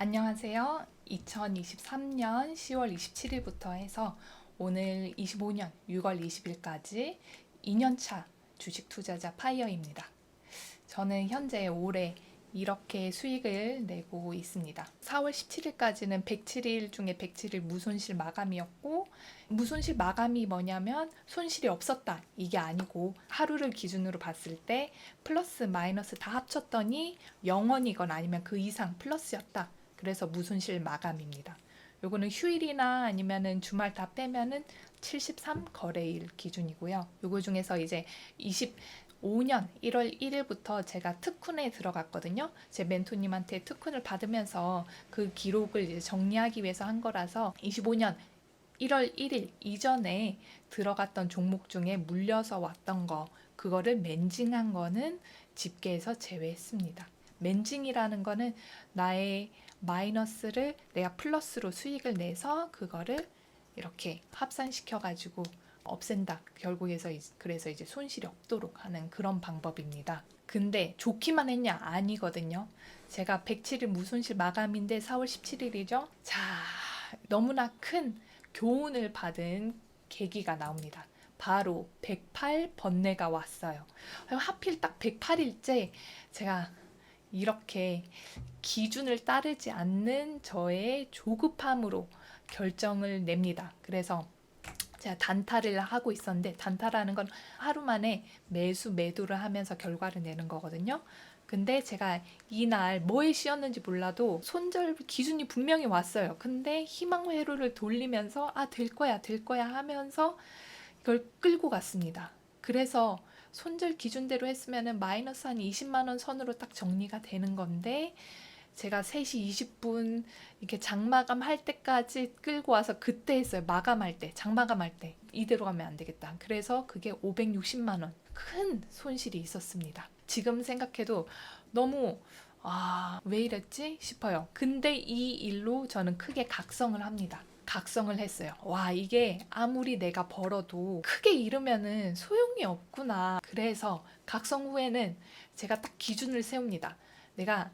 안녕하세요. 2023년 10월 27일부터 해서 오늘 25년 6월 20일까지 2년차 주식 투자자 파이어입니다. 저는 현재 올해 이렇게 수익을 내고 있습니다. 4월 17일까지는 107일 중에 107일 무손실 마감이었고, 무손실 마감이 뭐냐면 손실이 없었다. 이게 아니고 하루를 기준으로 봤을 때 플러스 마이너스 다 합쳤더니 0원이건 아니면 그 이상 플러스였다. 그래서 무손실 마감입니다. 요거는 휴일이나 아니면은 주말 다 빼면은 73 거래일 기준이고요. 요거 중에서 이제 25년 1월 1일부터 제가 특훈에 들어갔거든요. 제 멘토님한테 특훈을 받으면서 그 기록을 이제 정리하기 위해서 한 거라서 25년 1월 1일 이전에 들어갔던 종목 중에 물려서 왔던 거 그거를 멘징한 거는 집계에서 제외했습니다. 멘징이라는 거는 나의 마이너스를 내가 플러스로 수익을 내서 그거를 이렇게 합산시켜 가지고 없앤다. 결국에서 이- 그래서 이제 손실이 없도록 하는 그런 방법입니다. 근데 좋기만 했냐? 아니거든요. 제가 107일 무손실 마감인데 4월 17일이죠. 자, 너무나 큰 교훈을 받은 계기가 나옵니다. 바로 108 번뇌가 왔어요. 하필 딱 108일째 제가 이렇게 기준을 따르지 않는 저의 조급함으로 결정을 냅니다. 그래서 제가 단타를 하고 있었는데 단타라는 건 하루 만에 매수 매도를 하면서 결과를 내는 거거든요. 근데 제가 이날 뭐에 씌었는지 몰라도 손절 기준이 분명히 왔어요. 근데 희망 회로를 돌리면서 아 될 거야 될 거야 하면서 이걸 끌고 갔습니다. 그래서 손절 기준대로 했으면은 마이너스 한 20만 원 선으로 딱 정리가 되는 건데 제가 3시 20분 이렇게 장마감 할 때까지 끌고 와서 그때 했어요. 마감할 때, 장마감할 때. 이대로 가면 안 되겠다. 그래서 그게 560만 원. 큰 손실이 있었습니다. 지금 생각해도 너무 아, 왜 이랬지 싶어요. 근데 이 일로 저는 크게 각성을 합니다. 각성을 했어요. 와, 이게 아무리 내가 벌어도 크게 잃으면은 소용이 없구나. 그래서 각성 후에는 제가 딱 기준을 세웁니다. 내가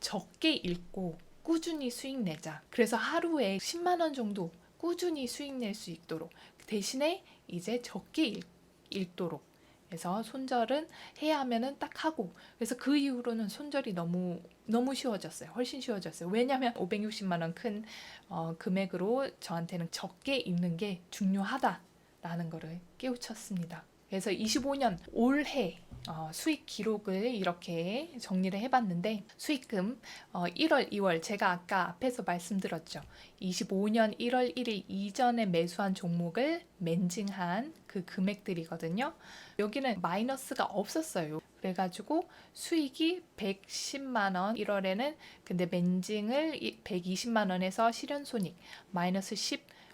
적게 읽고 꾸준히 수익 내자. 그래서 하루에 10만 원 정도 꾸준히 수익 낼 수 있도록 대신에 이제 적게 읽, 읽도록 그래서 손절은 해야 하면은 딱 하고 그래서 그 이후로는 손절이 너무 너무 쉬워졌어요. 훨씬 쉬워졌어요. 왜냐하면 560만 원큰 어, 금액으로 저한테는 적게 읽는 게 중요하다라는 거를 깨우쳤습니다. 그래서 25년 올해 어, 수익 기록을 이렇게 정리를 해봤는데 수익금 어, 1월, 2월 제가 아까 앞에서 말씀드렸죠. 25년 1월 1일 이전에 매수한 종목을 멘징한 그 금액들이거든요. 여기는 마이너스가 없었어요. 그래가지고 수익이 110만 원 1월에는 근데 멘징을 120만 원에서 실현 손익 마이너스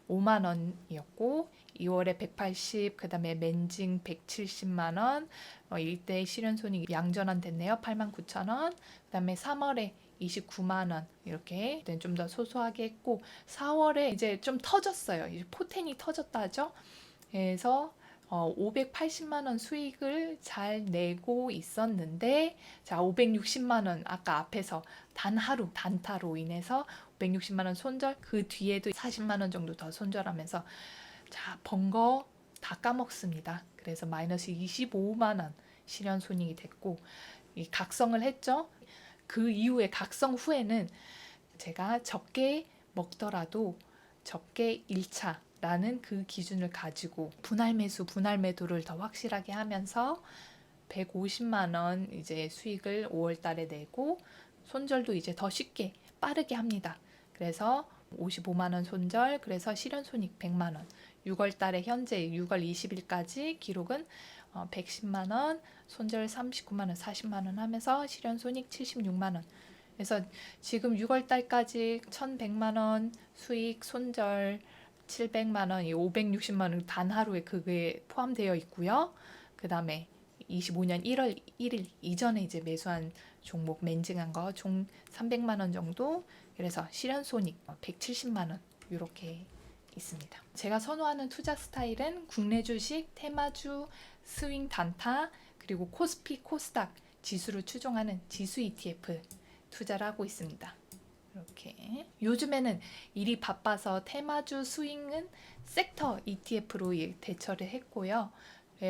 15만 원이었고 2월에 180, 그 다음에 멘징 170만 원, 어, 이때 실현손익 양전환 됐네요. 8만 9천 원. 그 다음에 3월에 29만 원 이렇게 좀 더 소소하게 했고 4월에 이제 좀 터졌어요. 이제 포텐이 터졌다죠. 그래서 어, 580만 원 수익을 잘 내고 있었는데 자 560만 원 아까 앞에서 단 하루 단타로 인해서 560만 원 손절 그 뒤에도 40만 원 정도 더 손절하면서 자 번거 다 까먹습니다. 그래서 마이너스 25만 원 실현 손익이 됐고 이 각성을 했죠. 그 이후에 각성 후에는 제가 적게 먹더라도 적게 1차 라는 그 기준을 가지고 분할 매수, 분할 매도를 더 확실하게 하면서 150만 원 이제 수익을 5월 달에 내고 손절도 이제 더 쉽게 빠르게 합니다. 그래서 55만 원 손절, 그래서 실현 손익 100만 원. 6월 달에 현재 6월 20일까지 기록은 어, 110만 원, 손절 39만 원, 40만 원 하면서 실현 손익 76만 원. 그래서 지금 6월 달까지 1,100만 원 수익 손절 700만 원, 이 560만 원 단 하루에 그게 포함되어 있고요. 그다음에 25년 1월 1일 이전에 이제 매수한 종목 멘징한 거 총 300만 원 정도 그래서 실현 손익 170만 원 이렇게 있습니다. 제가 선호하는 투자 스타일은 국내 주식, 테마주, 스윙 단타 그리고 코스피, 코스닥 지수를 추종하는 지수 ETF 투자를 하고 있습니다. 이렇게 요즘에는 일이 바빠서 테마주 스윙은 섹터 ETF로 대처를 했고요.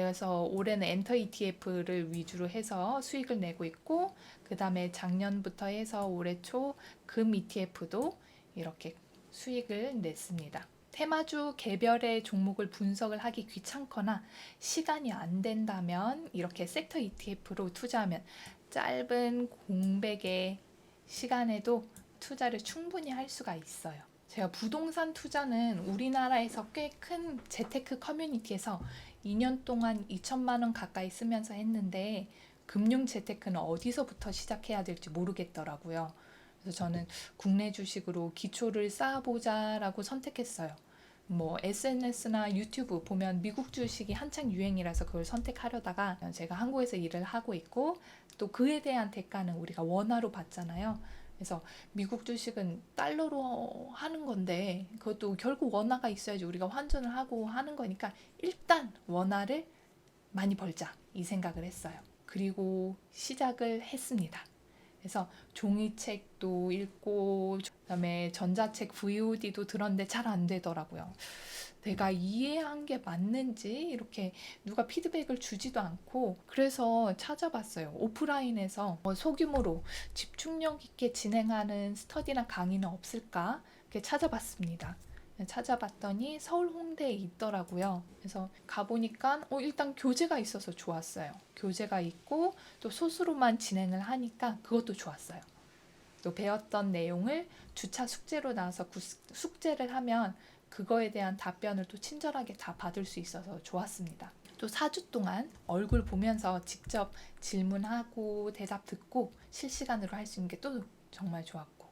그래서 올해는 엔터 ETF를 위주로 해서 수익을 내고 있고 그 다음에 작년부터 해서 올해 초 금 ETF도 이렇게 수익을 냈습니다. 테마주 개별의 종목을 분석을 하기 귀찮거나 시간이 안 된다면 이렇게 섹터 ETF로 투자하면 짧은 공백의 시간에도 투자를 충분히 할 수가 있어요. 제가 부동산 투자는 우리나라에서 꽤 큰 재테크 커뮤니티에서 2년 동안 2천만 원 가까이 쓰면서 했는데 금융 재테크는 어디서부터 시작해야 될지 모르겠더라고요. 그래서 저는 국내 주식으로 기초를 쌓아보자라고 선택했어요. 뭐 SNS나 유튜브 보면 미국 주식이 한창 유행이라서 그걸 선택하려다가 제가 한국에서 일을 하고 있고 또 그에 대한 대가는 우리가 원화로 받잖아요. 그래서 미국 주식은 달러로 하는 건데 그것도 결국 원화가 있어야지 우리가 환전을 하고 하는 거니까 일단 원화를 많이 벌자 이 생각을 했어요. 그리고 시작을 했습니다. 그래서 종이책도 읽고 그다음에 전자책 VOD도 들었는데 잘 안 되더라고요. 내가 이해한 게 맞는지 이렇게 누가 피드백을 주지도 않고 그래서 찾아봤어요. 오프라인에서 뭐 소규모로 집중력 있게 진행하는 스터디나 강의는 없을까? 이렇게 찾아봤습니다. 찾아봤더니 서울 홍대에 있더라고요. 그래서 가보니까 어, 일단 교재가 있어서 좋았어요. 교재가 있고 또 소수로만 진행을 하니까 그것도 좋았어요. 또 배웠던 내용을 주차 숙제로 나와서 구, 숙제를 하면 그거에 대한 답변을 또 친절하게 다 받을 수 있어서 좋았습니다. 또 4주 동안 얼굴 보면서 직접 질문하고 대답 듣고 실시간으로 할 수 있는 게 또 정말 좋았고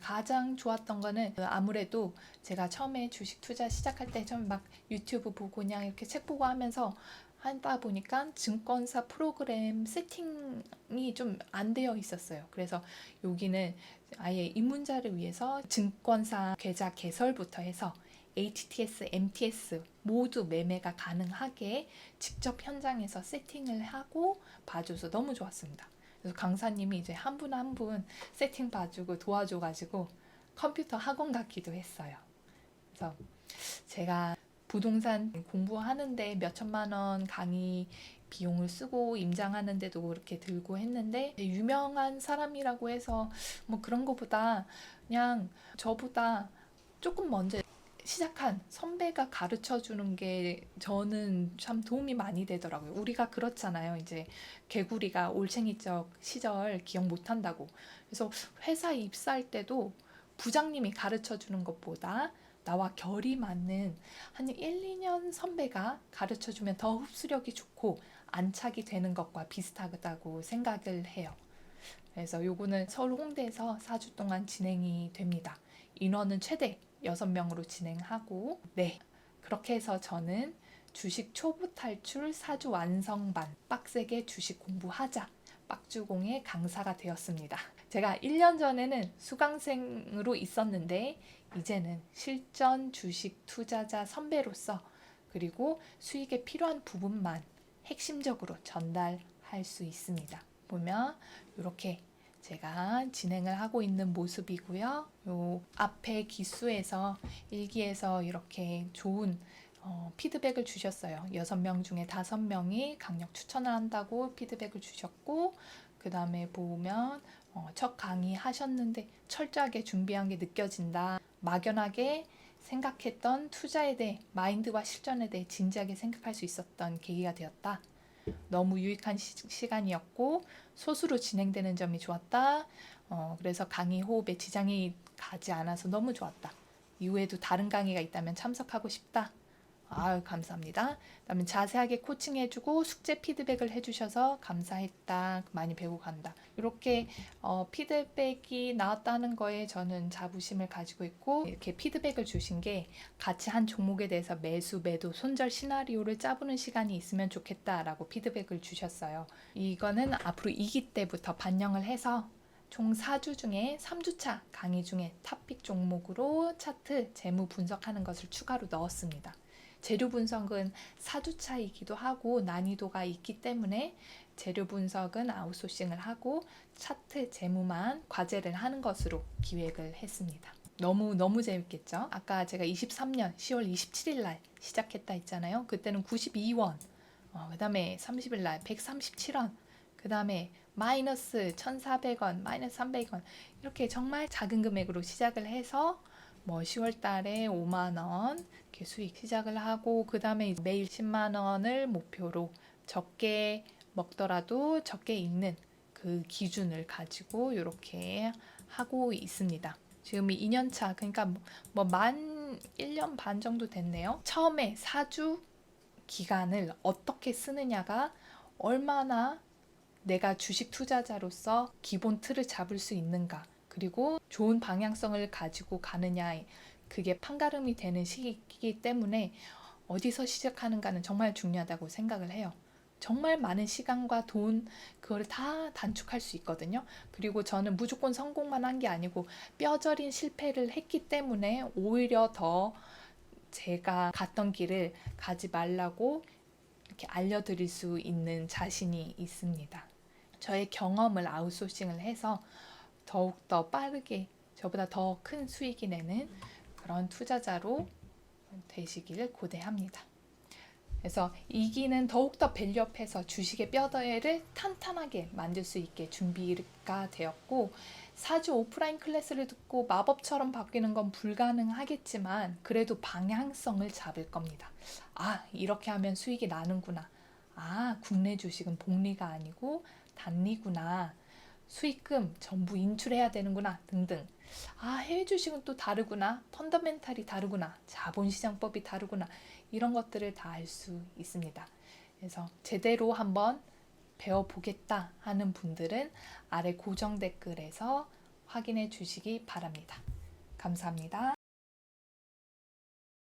가장 좋았던 거는 아무래도 제가 처음에 주식 투자 시작할 때 처음 막 유튜브 보고 그냥 이렇게 책 보고 하면서 하다 보니까 증권사 프로그램 세팅이 좀 안 되어 있었어요. 그래서 여기는 아예 입문자를 위해서 증권사 계좌 개설부터 해서 HTS, MTS 모두 매매가 가능하게 직접 현장에서 세팅을 하고 봐줘서 너무 좋았습니다. 그래서 강사님이 이제 한 분 한 분 세팅 봐주고 도와줘가지고 컴퓨터 학원 갔기도 했어요. 그래서 제가 부동산 공부하는데 몇 천만 원 강의 비용을 쓰고 임장하는데도 그렇게 들고 했는데 유명한 사람이라고 해서 뭐 그런 거보다 그냥 저보다 조금 먼저 시작한 선배가 가르쳐 주는 게 저는 참 도움이 많이 되더라고요. 우리가 그렇잖아요. 이제 개구리가 올챙이적 시절 기억 못 한다고. 그래서 회사 입사할 때도 부장님이 가르쳐 주는 것보다 나와 결이 맞는 한 1, 2년 선배가 가르쳐 주면 더 흡수력이 좋고 안착이 되는 것과 비슷하다고 생각을 해요. 그래서 요거는 서울 홍대에서 4주 동안 진행이 됩니다. 인원은 최대 6명으로 진행하고 네. 그렇게 해서 저는 주식 초보 탈출 4주 완성반 빡세게 주식 공부하자 빡주공의 강사가 되었습니다. 제가 1년 전에는 수강생으로 있었는데 이제는 실전 주식 투자자 선배로서 그리고 수익에 필요한 부분만 핵심적으로 전달할 수 있습니다. 보면 이렇게 제가 진행을 하고 있는 모습이고요. 요 앞에 기수에서 일기에서 이렇게 좋은 어, 피드백을 주셨어요. 여섯 명 중에 다섯 명이 강력 추천을 한다고 피드백을 주셨고 그 다음에 보면 어, 첫 강의 하셨는데 철저하게 준비한 게 느껴진다. 막연하게 생각했던 투자에 대해 마인드와 실전에 대해 진지하게 생각할 수 있었던 계기가 되었다. 너무 유익한 시, 간이었고 소수로 진행되는 점이 좋았다. 어, 그래서 강의 호흡에 지장이 가지 않아서 너무 좋았다. 이후에도 다른 강의가 있다면 참석하고 싶다. 아유 감사합니다. 그다음에 자세하게 코칭해주고 숙제 피드백을 해주셔서 감사했다. 많이 배우고 간다. 이렇게 어, 피드백이 나왔다는 거에 저는 자부심을 가지고 있고 이렇게 피드백을 주신 게 같이 한 종목에 대해서 매수, 매도, 손절 시나리오를 짜보는 시간이 있으면 좋겠다라고 피드백을 주셨어요. 이거는 앞으로 2기 때부터 반영을 해서 총 4주 중에 3주차 강의 중에 탑픽 종목으로 차트 재무 분석하는 것을 추가로 넣었습니다. 재료 분석은 4주차이기도 하고 난이도가 있기 때문에 재료 분석은 아웃소싱을 하고 차트 재무만 과제를 하는 것으로 기획을 했습니다. 너무 너무 재밌겠죠? 아까 제가 23년 10월 27일 날 시작했다 했잖아요. 그때는 92원. 어, 그다음에 30일 날 137원. 그다음에 마이너스 1,400원, 마이너스 300원. 이렇게 정말 작은 금액으로 시작을 해서 뭐 10월 달에 5만 원 이렇게 수익 시작을 하고 그 다음에 매일 10만 원을 목표로 적게 먹더라도 적게 읽는 그 기준을 가지고 이렇게 하고 있습니다. 지금이 2년 차 그러니까 뭐 만 1년 반 정도 됐네요. 처음에 4주 기간을 어떻게 쓰느냐가 얼마나 내가 주식 투자자로서 기본 틀을 잡을 수 있는가 그리고 좋은 방향성을 가지고 가느냐 그게 판가름이 되는 시기이기 때문에 어디서 시작하는가는 정말 중요하다고 생각을 해요. 정말 많은 시간과 돈 그걸 다 단축할 수 있거든요. 그리고 저는 무조건 성공만 한 게 아니고 뼈저린 실패를 했기 때문에 오히려 더 제가 갔던 길을 가지 말라고 이렇게 알려드릴 수 있는 자신이 있습니다. 저의 경험을 아웃소싱을 해서 더욱더 빠르게 저보다 더 큰 수익이 내는 그런 투자자로 되시기를 고대합니다. 그래서 이기는 더욱더 밸류업해서 주식의 뼈대를 탄탄하게 만들 수 있게 준비가 되었고 사주 오프라인 클래스를 듣고 마법처럼 바뀌는 건 불가능하겠지만 그래도 방향성을 잡을 겁니다. 아 이렇게 하면 수익이 나는구나. 아 국내 주식은 복리가 아니고 단리구나. 수익금 전부 인출해야 되는구나 등등. 아 해외 주식은 또 다르구나. 펀더멘탈이 다르구나. 자본시장법이 다르구나. 이런 것들을 다 알 수 있습니다. 그래서 제대로 한번 배워보겠다 하는 분들은 아래 고정 댓글에서 확인해 주시기 바랍니다. 감사합니다.